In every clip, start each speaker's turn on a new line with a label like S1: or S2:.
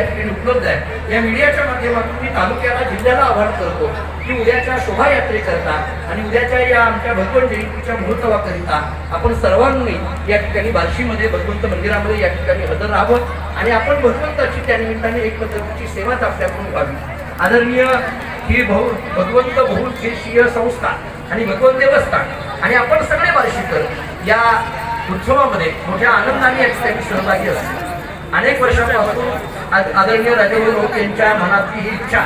S1: या ठिकाणी उपलब्ध आहे. या मीडियाच्या माध्यमातून मी तालुक्याला जिल्ह्याला आवाहन करतो की उद्याच्या शोभायात्रेकरता आणि उद्याच्या या आमच्या भगवंत जयंतीच्या महोत्सवाकरिता आपण सर्वांनी या ठिकाणी बार्शीमध्ये भगवंत मंदिरामध्ये या ठिकाणी हजर राहावं आणि आपण भगवंताची त्या निमित्ताने एक पद्धतीची सेवा आपल्याकडून व्हावी. आदरणीय ही भाऊ भगवंत बहुउद्देशीय संस्था आणि भगवंत देवस्थान आणि आपण सगळे बार्शीकर या उत्सवामध्ये मोठ्या आनंदाने या ठिकाणी सहभागी असतो अनेक वर्षापासून आज आदरणीय राजेभाऊ लोक यांच्या मनातली ही इच्छा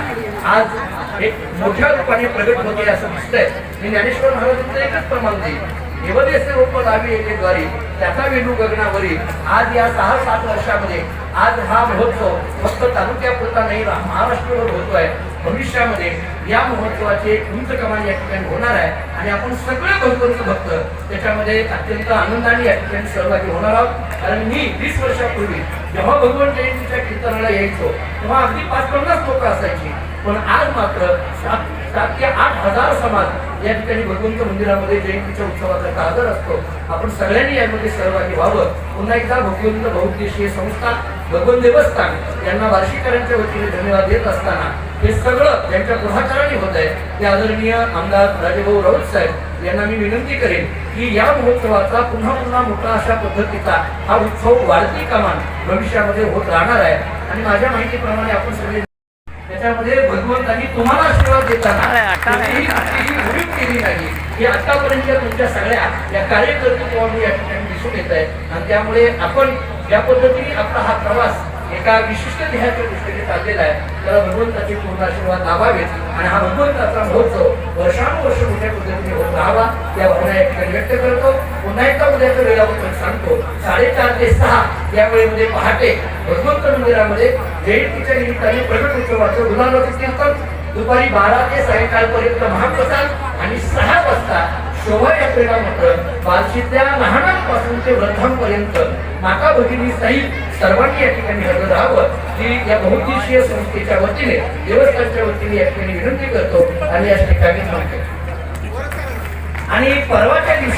S1: आज एक मोठ्या रूपाने प्रगट होते असं दिसतंय. मी ज्ञानेश्वर महाराजांचं एकच प्रमाण देईल देवदेश रूप लावी येते द्वारी त्याचा वेणू गगनावरील आज या सहा सात वर्षामध्ये आज हा महोत्सव फक्त तालुक्यापुरता नाही रा- महाराष्ट्रभर होतोय. भविष्यामध्ये या महोत्सवाची एक उंच कमाल या ठिकाणी होणार आहे. आणि आपण सगळे भगवंत भक्त त्याच्यामध्ये अत्यंत आनंदाने या ठिकाणी सहभागी होणार आहोत. कारण मी वीस वर्षापूर्वी जेव्हा भगवंत जयंतीच्या कीर्तनाला यायचो तेव्हा अगदी पाच पन्नास लोक असायची. पण आज मात्र सात सात ते आठ हजार समाज या ठिकाणी भगवंत मंदिरामध्ये जयंतीच्या उत्सवाचा हजर असतो. आपण सगळ्यांनी यामध्ये सहभागी व्हावं. पुन्हा एकदा भगवंत बहुउद्देशीय संस्था भगवंत देवस्थान यांना वार्षिकांच्या वतीने धन्यवाद देत असताना हे सगळं ज्यांच्या पुढाकाराने होत आहे ते आदरणीय आमदार राजेभाऊ राऊत साहेब यांना मी विनंती करेन की या महोत्सवाचा पुन्हा पुन्हा मोठा अशा पद्धतीचा हा उत्सव वाढती कमान भविष्यामध्ये होत राहणार आहे. आणि माझ्या माहितीप्रमाणे आपण सगळे त्याच्यामध्ये भगवंतांनी तुम्हाला आशीर्वाद देताना केली नाही. ही आतापर्यंत तुमच्या सगळ्या या कार्यकर्तृत्वाने या ठिकाणी दिसून येत आहे. आणि त्यामुळे आपण ज्या पद्धतीने आपला हा प्रवास एका विशिष्ट ध्येयाच्या दृष्टीने चाललेला आहे त्याला भगवंताचे पूर्ण आशीर्वाद लाभावेत. आणि हा भगवंताचा महोत्सव वर्षानुवर्ष मोठ्या पद्धतीने होत राहावा या भावना या ठिकाणी व्यक्त करतो. पुन्हा एकदा उद्याचं वेळापत्रक सांगतो. साडेचार ते सहा या वेळेमध्ये म्हणजे पहाटे भगवंत मंदिरामध्ये जयंतीच्या निमित्ताने प्रगट उत्सवाचं गुलाबाचं कीर्तन दुपारी बारा ते सायंकाळपर्यंत महाप्रसाद आणि सहा वाजता शोभायात्रेला मात्र बालशीतल्या लहानांपासून ते वृद्धांपर्यंत माता भगिनी सहित सर्वांनी या ठिकाणी हजर राहावं ही या बहुद्देशीय संस्थेच्या वतीने देवस्थानच्या वतीने या ठिकाणी विनंती करतो आणि या ठिकाणी आणि परवाच्या दिवशी